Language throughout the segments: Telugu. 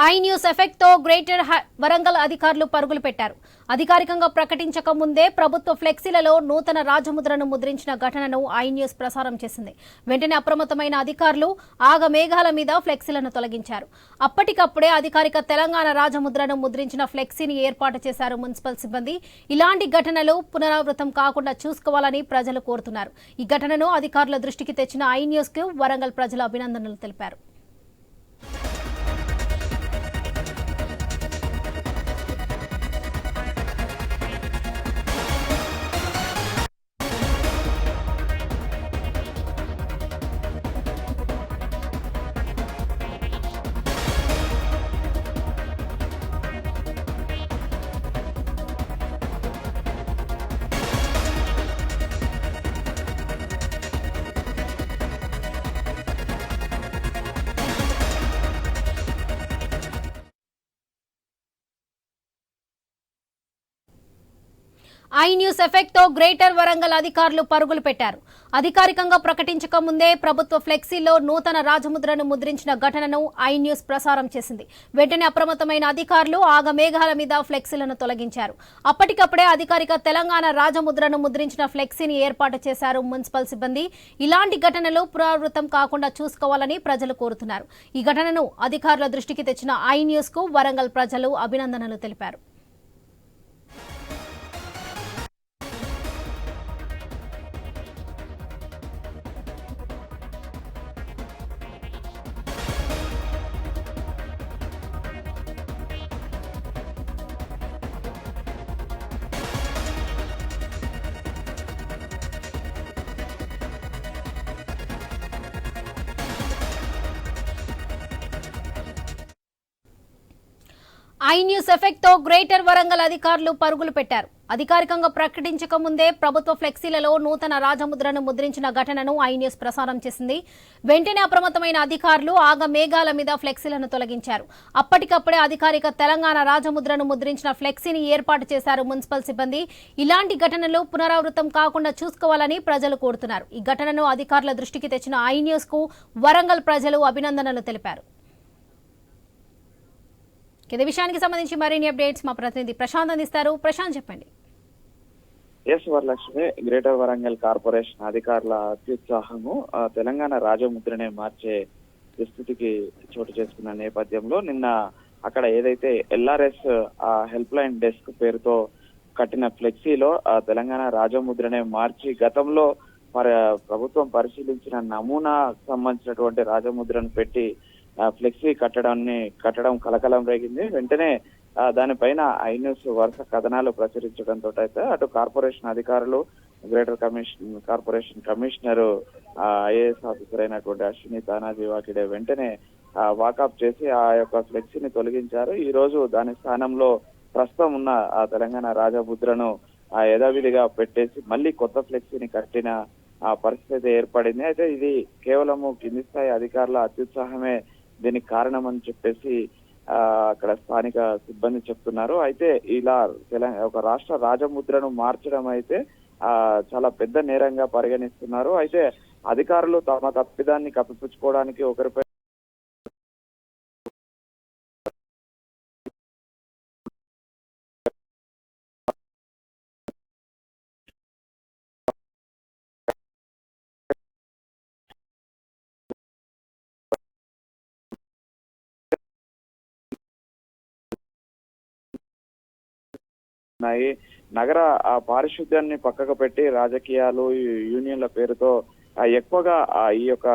ఐ న్యూస్ ఎఫెక్ట్తో గ్రేటర్ హ- వరంగల్ అధికారులు పరుగులు పెట్టారు. అధికారికంగా ప్రకటించక ముందే ప్రభుత్వ ఫ్లెక్సీలలో నూతన రాజముద్రను ముద్రించిన ఘటనను ఐ న్యూస్ ప్రసారం చేసింది. వెంటనే అప్రమత్తమైన అధికారులు ఆగ మేఘాల మీద ఫ్లెక్సీలను తొలగించారు. అప్పటికప్పుడే అధికారిక తెలంగాణ రాజముద్రను ముద్రించిన ఫ్లెక్సీని ఏర్పాటు చేశారు మున్సిపల్ సిబ్బంది. ఇలాంటి ఘటనలు పునరావృతం కాకుండా చూసుకోవాలని ప్రజలు కోరుతున్నారు. ఈ ఘటనను అధికారుల దృష్టికి తెచ్చిన ఐ న్యూస్కు వరంగల్ ప్రజలు అభినందనలు తెలిపారు. ఐ న్యూస్ ఎఫెక్ట్తో గ్రేటర్ వరంగల్ అధికారులు పరుగులు పెట్టారు. అధికారికంగా ప్రకటించక ముందే ప్రభుత్వ ఫ్లెక్సీలో నూతన రాజముద్రను ముద్రించిన ఘటనను ఐ న్యూస్ ప్రసారం చేసింది. వెంటనే అప్రమత్తమైన అధికారులు ఆగ మేఘాల మీద ఫ్లెక్సీలను తొలగించారు. అప్పటికప్పుడే అధికారిక తెలంగాణ రాజముద్రను ముద్రించిన ఫ్లెక్సీని ఏర్పాటు చేశారు మున్సిపల్ సిబ్బంది. ఇలాంటి ఘటనలు పునరావృతం కాకుండా చూసుకోవాలని ప్రజలు కోరుతున్నారు. ఈ ఘటనను అధికారుల దృష్టికి తెచ్చిన ఐ న్యూస్కు వరంగల్ ప్రజలు అభినందనలు తెలిపారు. ఐ న్యూస్ ఎఫెక్ట్తో గ్రేటర్ వరంగల్ అధికారులు పరుగులు పెట్టారు. అధికారికంగా ప్రకటించక ముందే ప్రభుత్వ ఫ్లెక్సీలలో నూతన రాజముద్రను ముద్రించిన ఘటనను ఐ న్యూస్ ప్రసారం చేసింది. వెంటనే అప్రమత్తమైన అధికారులు ఆగ మేఘాల మీద ఫ్లెక్సీలను తొలగించారు. అప్పటికప్పుడే అధికారిక తెలంగాణ రాజముద్రను ముద్రించిన ఫ్లెక్సీని ఏర్పాటు చేశారు మున్సిపల్ సిబ్బంది. ఇలాంటి ఘటనలు పునరావృతం కాకుండా చూసుకోవాలని ప్రజలు కోరుతున్నారు. ఈ ఘటనను అధికారుల దృష్టికి తెచ్చిన ఐ న్యూస్కు వరంగల్ ప్రజలు అభినందనలు తెలిపారు. ఇదే విషయానికి సంబంధించి మరిన్ని అప్డేట్స్ మా ప్రతినిధి ప్రశాంత్ అందిస్తారు. ప్రశాంత్ చెప్పండి. Yes Varalakshmi greater Warangal corporation అధికారుల అత్యుత్సాహము తెలంగాణ రాజముద్రనే మార్చే దుస్థితికి చోటు చేసుకున్న నేపథ్యంలో నిన్న అక్కడ ఏదైతే ఎల్ఆర్ఎస్ హెల్ప్ లైన్ డెస్క్ పేరుతో కట్టిన ఫ్లెక్సీలో తెలంగాణ రాజముద్రనే మార్చి గతంలో మరి ప్రభుత్వం పరిశీలించిన నమూనా సంబంధించినటువంటి రాజముద్రను పెట్టి ఫ్లెక్సీ కట్టడాన్ని కట్టడం కలకలం రేగింది. వెంటనే దానిపైన ఐ న్యూస్ వరుస కథనాలు ప్రచురించడంతో అయితే అటు కార్పొరేషన్ అధికారులు greater commission corporation commissioner IAS officer అయినటువంటి అశ్విని తానాజీ వాకిడే వెంటనే వాకప్ చేసి ఆ యొక్క ఫ్లెక్సీని తొలగించారు. ఈ రోజు దాని స్థానంలో ప్రస్తుతం ఉన్న ఆ తెలంగాణ రాజముద్రను ఆ యథావిధిగా పెట్టేసి మళ్ళీ కొత్త ఫ్లెక్సీని కట్టిన ఆ పరిస్థితి ఏర్పడింది. అయితే ఇది కేవలము కింది స్థాయి అధికారుల అత్యుత్సాహమే దీనికి కారణం అని చెప్పేసి ఆ అక్కడ స్థానిక సిబ్బంది చెప్తున్నారు. అయితే ఇలా తెలంగాణ ఒక రాష్ట్ర రాజముద్రను మార్చడం అయితే ఆ చాలా పెద్ద నేరంగా పరిగణిస్తున్నారు. అయితే అధికారులు తమ తప్పిదాన్ని కప్పిపుచ్చుకోవడానికి ఒకరిపై ఉన్నాయి. నగర ఆ పారిశుద్ధ్యాన్ని పక్కకు పెట్టి రాజకీయాలు యూనియన్ల పేరుతో ఎక్కువగా ఈ యొక్క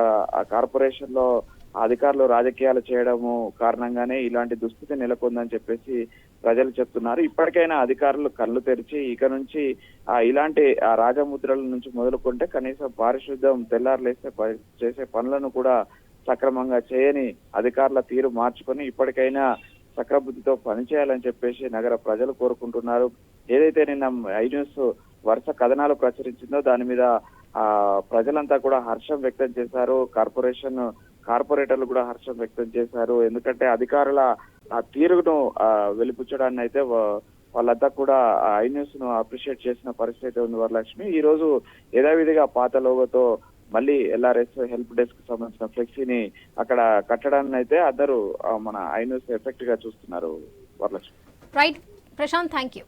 కార్పొరేషన్లో అధికారులు రాజకీయాలు చేయడము కారణంగానే ఇలాంటి దుస్థితి నెలకొందని చెప్పేసి ప్రజలు చెప్తున్నారు. ఇప్పటికైనా అధికారులు కళ్ళు తెరిచి ఇక నుంచి ఆ ఇలాంటి ఆ రాజముద్రల నుంచి మొదలుకుంటే కనీసం పారిశుద్ధ్యం తెల్లారులేస్తే చేసే పనులను కూడా సక్రమంగా చేయని అధికారుల తీరు మార్చుకొని ఇప్పటికైనా చక్రబుద్ధితో పనిచేయాలని చెప్పేసి నగర ప్రజలు కోరుకుంటున్నారు. ఏదైతే నిన్న ఐ న్యూస్ వరుస కథనాలు ప్రచురించిందో దాని మీద ఆ ప్రజలంతా కూడా హర్షం వ్యక్తం చేశారు. కార్పొరేషన్ కార్పొరేటర్లు కూడా హర్షం వ్యక్తం చేశారు. ఎందుకంటే అధికారుల ఆ తీరును వెలిపుచ్చడాన్ని అయితే వాళ్ళంతా కూడా ఐ న్యూస్ను అప్రిషియేట్ చేసిన పరిస్థితి ఉంది వరలక్ష్మి. ఈ రోజు యథావిధిగా పాత లోగోతో మళ్ళీ ఎల్ఆర్ఎస్ హెల్ప్ డెస్క్ సంబంధించిన ఫ్లెక్సీని అక్కడ కట్టడాన్ని అయితే అందరూ మన ఐ ఎఫెక్ట్గా చూస్తున్నారు Varalakshmi. Right Prashant thank you